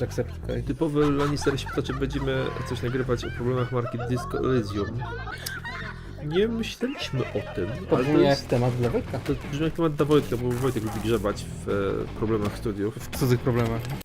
Jacksepticeye. Typowy Lannister się pyta, czy będziemy coś nagrywać o problemach marki Disco Elysium. Nie myśleliśmy o tym, to brzmi jest, jak temat dla Wojtka. to brzmi jak temat dla Wojtka, bo Wojtek lubi grzebać w e, problemach studiów. W cudzych problemach.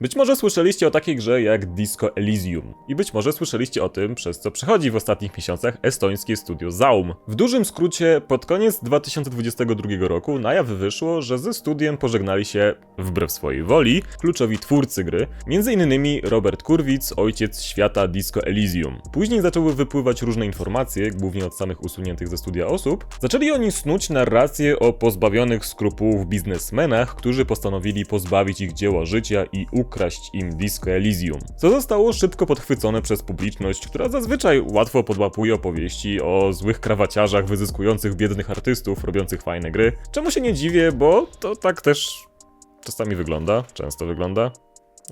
Być może słyszeliście o takiej grze jak Disco Elysium i być może słyszeliście o tym, przez co przechodzi w ostatnich miesiącach estońskie studio Zaum. W dużym skrócie, pod koniec 2022 roku na jaw wyszło, że ze studiem pożegnali się, wbrew swojej woli, kluczowi twórcy gry, m.in. Robert Kurwic, ojciec świata Disco Elysium. Później zaczęły wypływać różne informacje, głównie od samych usuniętych ze studia osób. Zaczęli oni snuć narrację o pozbawionych skrupułów biznesmenach, którzy postanowili pozbawić ich dzieła życia i ukraść im Disco Elysium. Co zostało szybko podchwycone przez publiczność, która zazwyczaj łatwo podłapuje opowieści o złych krawaciarzach wyzyskujących biednych artystów robiących fajne gry. Czemu się nie dziwię, bo to tak też czasami wygląda, często wygląda.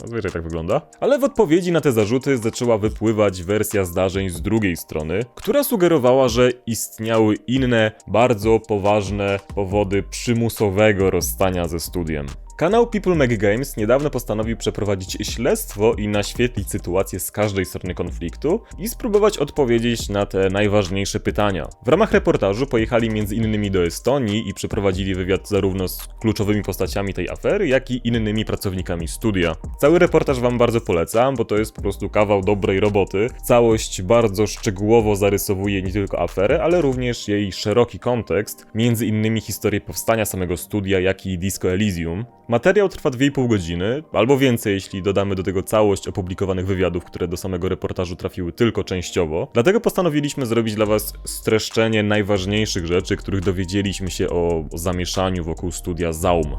Zazwyczaj tak wygląda. Ale w odpowiedzi na te zarzuty zaczęła wypływać wersja zdarzeń z drugiej strony, która sugerowała, że istniały inne, bardzo poważne powody przymusowego rozstania ze studiem. Kanał People Make Games niedawno postanowił przeprowadzić śledztwo i naświetlić sytuację z każdej strony konfliktu i spróbować odpowiedzieć na te najważniejsze pytania. W ramach reportażu pojechali m.in. do Estonii i przeprowadzili wywiad zarówno z kluczowymi postaciami tej afery, jak i innymi pracownikami studia. Cały reportaż wam bardzo polecam, bo to jest po prostu kawał dobrej roboty. Całość bardzo szczegółowo zarysowuje nie tylko aferę, ale również jej szeroki kontekst, innymi historię powstania samego studia, jak i Disco Elysium. Materiał trwa 2,5 godziny, albo więcej, jeśli dodamy do tego całość opublikowanych wywiadów, które do samego reportażu trafiły tylko częściowo. Dlatego postanowiliśmy zrobić dla Was streszczenie najważniejszych rzeczy, których dowiedzieliśmy się o, zamieszaniu wokół studia Zaum.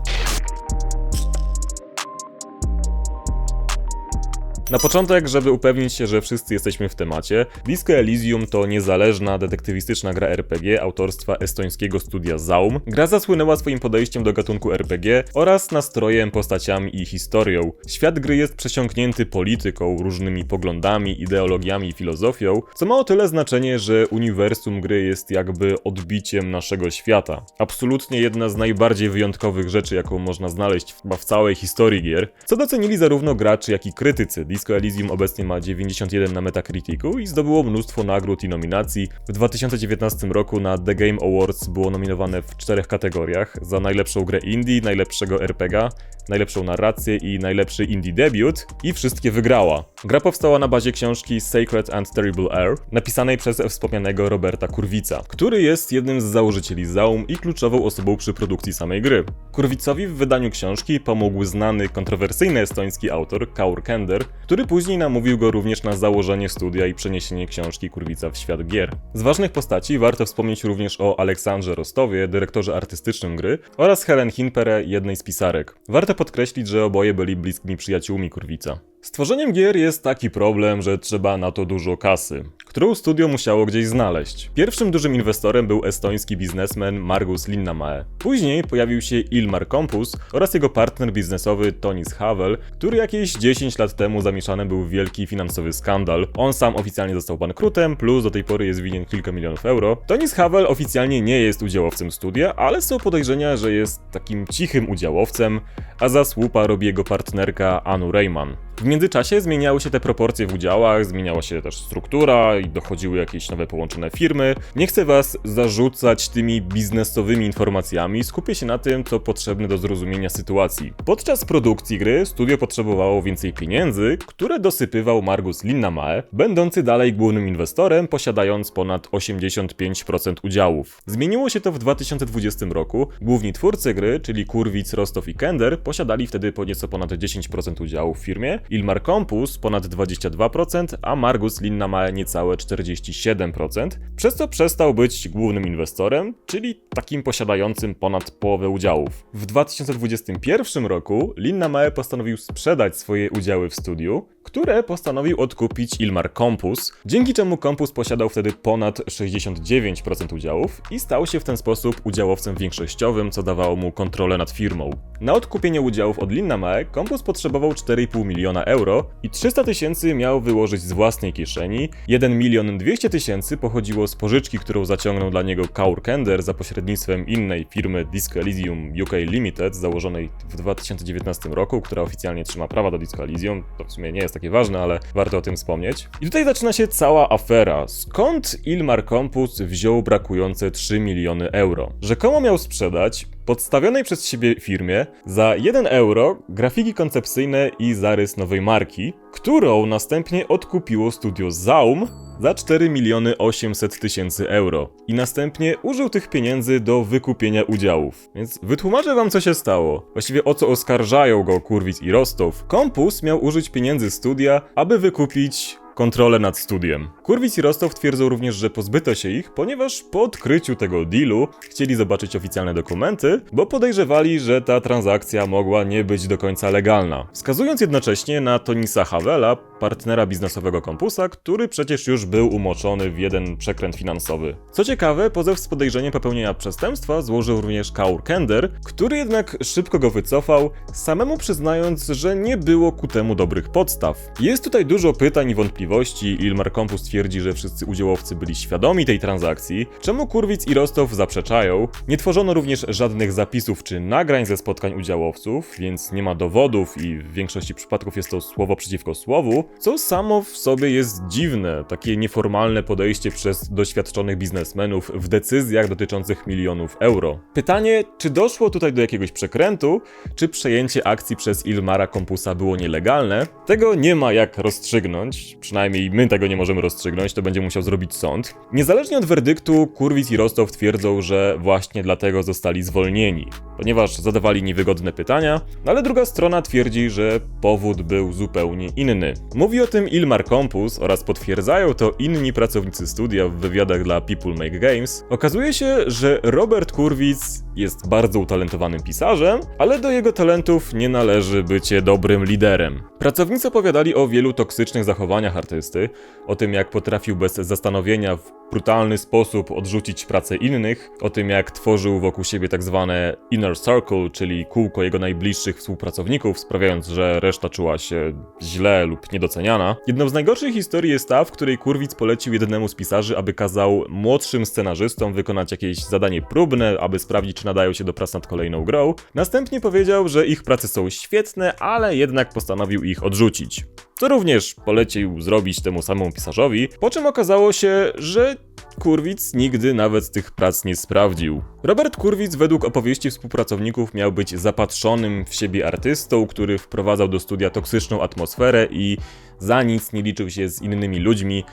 Na początek, żeby upewnić się, że wszyscy jesteśmy w temacie, Disco Elysium to niezależna, detektywistyczna gra RPG autorstwa estońskiego studia Zaum. Gra zasłynęła swoim podejściem do gatunku RPG oraz nastrojem, postaciami i historią. Świat gry jest przesiąknięty polityką, różnymi poglądami, ideologiami i filozofią, co ma o tyle znaczenie, że uniwersum gry jest jakby odbiciem naszego świata. Absolutnie jedna z najbardziej wyjątkowych rzeczy, jaką można znaleźć chyba w całej historii gier, co docenili zarówno gracze, jak i krytycy. Disco Elysium obecnie ma 91 na Metacriticu i zdobyło mnóstwo nagród i nominacji. W 2019 roku na The Game Awards było nominowane w czterech kategoriach za najlepszą grę indie, najlepszego RPG, najlepszą narrację i najlepszy indie debiut i wszystkie wygrała. Gra powstała na bazie książki Sacred and Terrible Air, napisanej przez wspomnianego Roberta Kurwica, który jest jednym z założycieli Zaum i kluczową osobą przy produkcji samej gry. Kurwicowi w wydaniu książki pomógł znany, kontrowersyjny estoński autor Kaur Kender, który później namówił go również na założenie studia i przeniesienie książki Kurwica w świat gier. Z ważnych postaci warto wspomnieć również o Aleksandrze Rostowie, dyrektorze artystycznym gry, oraz Helen Hinpere, jednej z pisarek. Warto podkreślić, że oboje byli bliskimi przyjaciółmi Kurwica. Z tworzeniem gier jest taki problem, że trzeba na to dużo kasy, którą studio musiało gdzieś znaleźć. Pierwszym dużym inwestorem był estoński biznesmen Margus Linnamae. Później pojawił się Ilmar Kompus oraz jego partner biznesowy Tonis Havel, który jakieś 10 lat temu zamieszany był w wielki finansowy skandal. On sam oficjalnie został bankrutem, plus do tej pory jest winien kilka milionów euro. Tonis Havel oficjalnie nie jest udziałowcem studia, ale są podejrzenia, że jest takim cichym udziałowcem, a za słupa robi jego partnerka Anu Rayman. W międzyczasie zmieniały się te proporcje w udziałach, zmieniała się też struktura i dochodziły jakieś nowe połączone firmy. Nie chcę was zarzucać tymi biznesowymi informacjami, skupię się na tym, co potrzebne do zrozumienia sytuacji. Podczas produkcji gry studio potrzebowało więcej pieniędzy, które dosypywał Margus Linnamae, będący dalej głównym inwestorem, posiadając ponad 85% udziałów. Zmieniło się to w 2020 roku. Główni twórcy gry, czyli Kurwic, Rostow i Kender, posiadali wtedy po nieco ponad 10% udziałów w firmie, Ilmar Kompus ponad 22%, a Margus Linnamae niecałe 47%, przez co przestał być głównym inwestorem, czyli takim posiadającym ponad połowę udziałów. W 2021 roku Linnamae postanowił sprzedać swoje udziały w studiu, które postanowił odkupić Ilmar Compus, dzięki czemu Compus posiadał wtedy ponad 69% udziałów i stał się w ten sposób udziałowcem większościowym, co dawało mu kontrolę nad firmą. Na odkupienie udziałów od Linnamae Compus potrzebował 4,5 miliona euro i 300 tysięcy miał wyłożyć z własnej kieszeni, 1 milion 200 tysięcy pochodziło z pożyczki, którą zaciągnął dla niego Kaur Kender za pośrednictwem innej firmy Disco Elysium UK Limited, założonej w 2019 roku, która oficjalnie trzyma prawa do Disco Elysium. To w sumie nie jest takie ważne, ale warto o tym wspomnieć. I tutaj zaczyna się cała afera. Skąd Ilmar Compus wziął brakujące 3 miliony euro? Rzekomo miał sprzedać podstawionej przez siebie firmie za 1 euro grafiki koncepcyjne i zarys nowej marki, którą następnie odkupiło studio Zaum za 4 miliony 800 tysięcy euro i następnie użył tych pieniędzy do wykupienia udziałów. Więc wytłumaczę wam co się stało. Właściwie o co oskarżają go Kurwic i Rostow. Kompus miał użyć pieniędzy studia, aby wykupić kontrolę nad studiem. Kurwic i Rostow twierdzą również, że pozbyto się ich, ponieważ po odkryciu tego dealu chcieli zobaczyć oficjalne dokumenty, bo podejrzewali, że ta transakcja mogła nie być do końca legalna. Wskazując jednocześnie na Tonisa Havela, partnera biznesowego Kompusa, który przecież już był umoczony w jeden przekręt finansowy. Co ciekawe, pozew z podejrzeniem popełnienia przestępstwa złożył również Kaur Kender, który jednak szybko go wycofał, samemu przyznając, że nie było ku temu dobrych podstaw. Jest tutaj dużo pytań i wątpliwości. Ilmar Kompus twierdzi, że wszyscy udziałowcy byli świadomi tej transakcji, czemu Kurwic i Rostow zaprzeczają. Nie tworzono również żadnych zapisów czy nagrań ze spotkań udziałowców, więc nie ma dowodów i w większości przypadków jest to słowo przeciwko słowu, co samo w sobie jest dziwne, takie nieformalne podejście przez doświadczonych biznesmenów w decyzjach dotyczących milionów euro. Pytanie, czy doszło tutaj do jakiegoś przekrętu, czy przejęcie akcji przez Ilmara Kompusa było nielegalne? Tego nie ma jak rozstrzygnąć, przynajmniej my tego nie możemy rozstrzygnąć, to będzie musiał zrobić sąd. Niezależnie od werdyktu, Kurwic i Rostow twierdzą, że właśnie dlatego zostali zwolnieni, ponieważ zadawali niewygodne pytania, no ale druga strona twierdzi, że powód był zupełnie inny. Mówi o tym Ilmar Kompus oraz potwierdzają to inni pracownicy studia w wywiadach dla People Make Games. Okazuje się, że Robert Kurwic jest bardzo utalentowanym pisarzem, ale do jego talentów nie należy bycie dobrym liderem. Pracownicy opowiadali o wielu toksycznych zachowaniach artysty, o tym jak potrafił bez zastanowienia w brutalny sposób odrzucić pracę innych, o tym jak tworzył wokół siebie tak zwane inner circle, czyli kółko jego najbliższych współpracowników, sprawiając, że reszta czuła się źle lub niedoceniana. Jedną z najgorszych historii jest ta, w której Kurwic polecił jednemu z pisarzy, aby kazał młodszym scenarzystom wykonać jakieś zadanie próbne, aby sprawdzić, czy nadają się do prac nad kolejną grą. Następnie powiedział, że ich prace są świetne, ale jednak postanowił ich odrzucić. Co również polecił zrobić temu samemu pisarzowi, po czym okazało się, że Kurwic nigdy nawet tych prac nie sprawdził. Robert Kurwic według opowieści współpracowników miał być zapatrzonym w siebie artystą, który wprowadzał do studia toksyczną atmosferę i za nic nie liczył się z innymi ludźmi,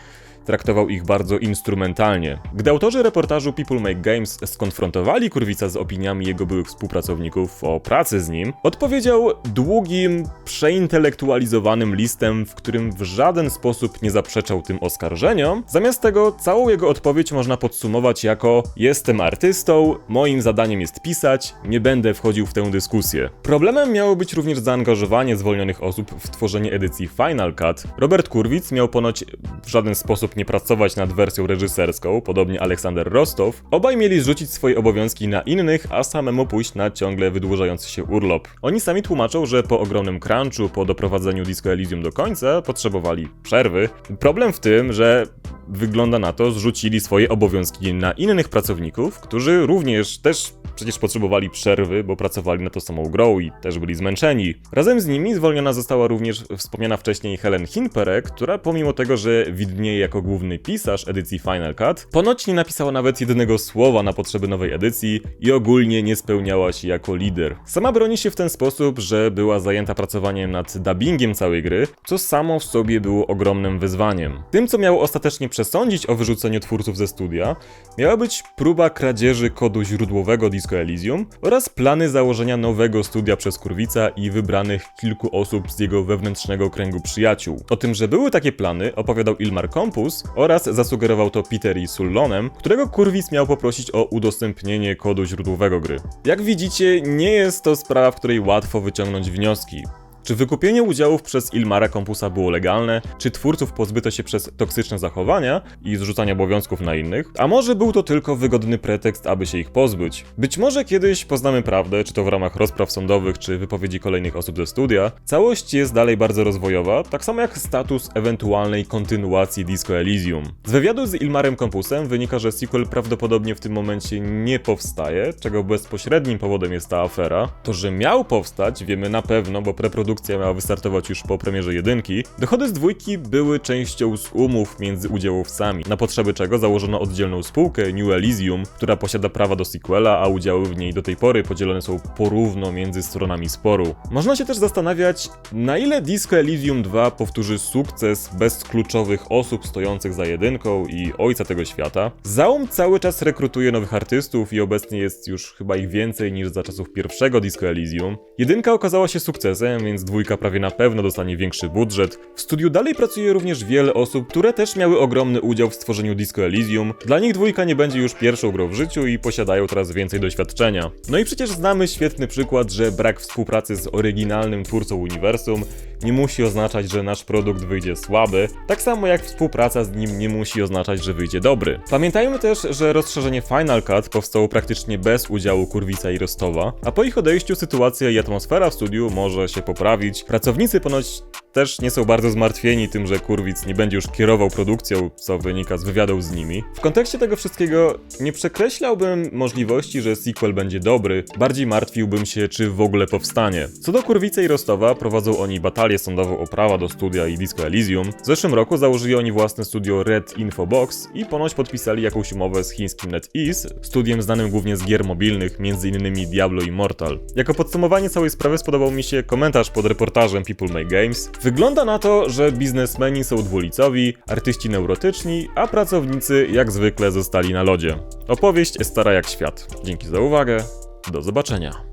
traktował ich bardzo instrumentalnie. Gdy autorzy reportażu People Make Games skonfrontowali Kurwica z opiniami jego byłych współpracowników o pracy z nim, odpowiedział długim, przeintelektualizowanym listem, w którym w żaden sposób nie zaprzeczał tym oskarżeniom. Zamiast tego całą jego odpowiedź można podsumować jako jestem artystą, moim zadaniem jest pisać, nie będę wchodził w tę dyskusję. Problemem miało być również zaangażowanie zwolnionych osób w tworzenie edycji Final Cut. Robert Kurwic miał ponoć w żaden sposób nie pracować nad wersją reżyserską, podobnie Aleksander Rostow. Obaj mieli zrzucić swoje obowiązki na innych, a samemu pójść na ciągle wydłużający się urlop. Oni sami tłumaczą, że po ogromnym crunchu, po doprowadzeniu Disco Elysium do końca, potrzebowali przerwy. Problem w tym, że wygląda na to, zrzucili swoje obowiązki na innych pracowników, którzy również też przecież potrzebowali przerwy, bo pracowali nad tą samą grą i też byli zmęczeni. Razem z nimi zwolniona została również wspomniana wcześniej Helen Hinperek, która pomimo tego, że widnieje jako główny pisarz edycji Final Cut, ponoć nie napisała nawet jednego słowa na potrzeby nowej edycji i ogólnie nie spełniała się jako lider. Sama broni się w ten sposób, że była zajęta pracowaniem nad dubbingiem całej gry, co samo w sobie było ogromnym wyzwaniem. Tym, co miało ostatecznie przesądzić o wyrzuceniu twórców ze studia, miała być próba kradzieży kodu źródłowego Disco Elysium oraz plany założenia nowego studia przez Kurwica i wybranych kilku osób z jego wewnętrznego kręgu przyjaciół. O tym, że były takie plany, opowiadał Ilmar Kompus oraz zasugerował to Peter i Sullonem, którego Kurwic miał poprosić o udostępnienie kodu źródłowego gry. Jak widzicie, nie jest to sprawa, w której łatwo wyciągnąć wnioski. Czy wykupienie udziałów przez Ilmara Compusa było legalne? Czy twórców pozbyto się przez toksyczne zachowania i zrzucanie obowiązków na innych? A może był to tylko wygodny pretekst, aby się ich pozbyć? Być może kiedyś poznamy prawdę, czy to w ramach rozpraw sądowych, czy wypowiedzi kolejnych osób ze studia. Całość jest dalej bardzo rozwojowa, tak samo jak status ewentualnej kontynuacji Disco Elysium. Z wywiadu z Ilmarem Compusem wynika, że sequel prawdopodobnie w tym momencie nie powstaje, czego bezpośrednim powodem jest ta afera. To, że miał powstać, wiemy na pewno, bo preprodukcja miała wystartować już po premierze jedynki. Dochody z dwójki były częścią z umów między udziałowcami, na potrzeby czego założono oddzielną spółkę New Elysium, która posiada prawa do sequela, a udziały w niej do tej pory podzielone są porówno między stronami sporu. Można się też zastanawiać, na ile Disco Elysium 2 powtórzy sukces bez kluczowych osób stojących za jedynką i ojca tego świata. Zaum cały czas rekrutuje nowych artystów i obecnie jest już chyba ich więcej niż za czasów pierwszego Disco Elysium. Jedynka okazała się sukcesem, więc dwójka prawie na pewno dostanie większy budżet. W studiu dalej pracuje również wiele osób, które też miały ogromny udział w stworzeniu Disco Elysium. Dla nich dwójka nie będzie już pierwszą grą w życiu i posiadają teraz więcej doświadczenia. No i przecież znamy świetny przykład, że brak współpracy z oryginalnym twórcą uniwersum nie musi oznaczać, że nasz produkt wyjdzie słaby, tak samo jak współpraca z nim nie musi oznaczać, że wyjdzie dobry. Pamiętajmy też, że rozszerzenie Final Cut powstało praktycznie bez udziału Kurwica i Rostowa, a po ich odejściu sytuacja i atmosfera w studiu może się poprawić. Pracownicy ponoć też nie są bardzo zmartwieni tym, że Kurwic nie będzie już kierował produkcją, co wynika z wywiadów z nimi. W kontekście tego wszystkiego nie przekreślałbym możliwości, że sequel będzie dobry, bardziej martwiłbym się, czy w ogóle powstanie. Co do Kurwica i Rostowa, prowadzą oni batalię sądową o prawa do studia i Disco Elysium. W zeszłym roku założyli oni własne studio Red Info Box i ponoć podpisali jakąś umowę z chińskim NetEase, studiem znanym głównie z gier mobilnych, m.in. Diablo Immortal. Jako podsumowanie całej sprawy spodobał mi się komentarz pod reportażem People Make Games. Wygląda na to, że biznesmeni są dwulicowi, artyści neurotyczni, a pracownicy jak zwykle zostali na lodzie. Opowieść jest stara jak świat. Dzięki za uwagę, do zobaczenia.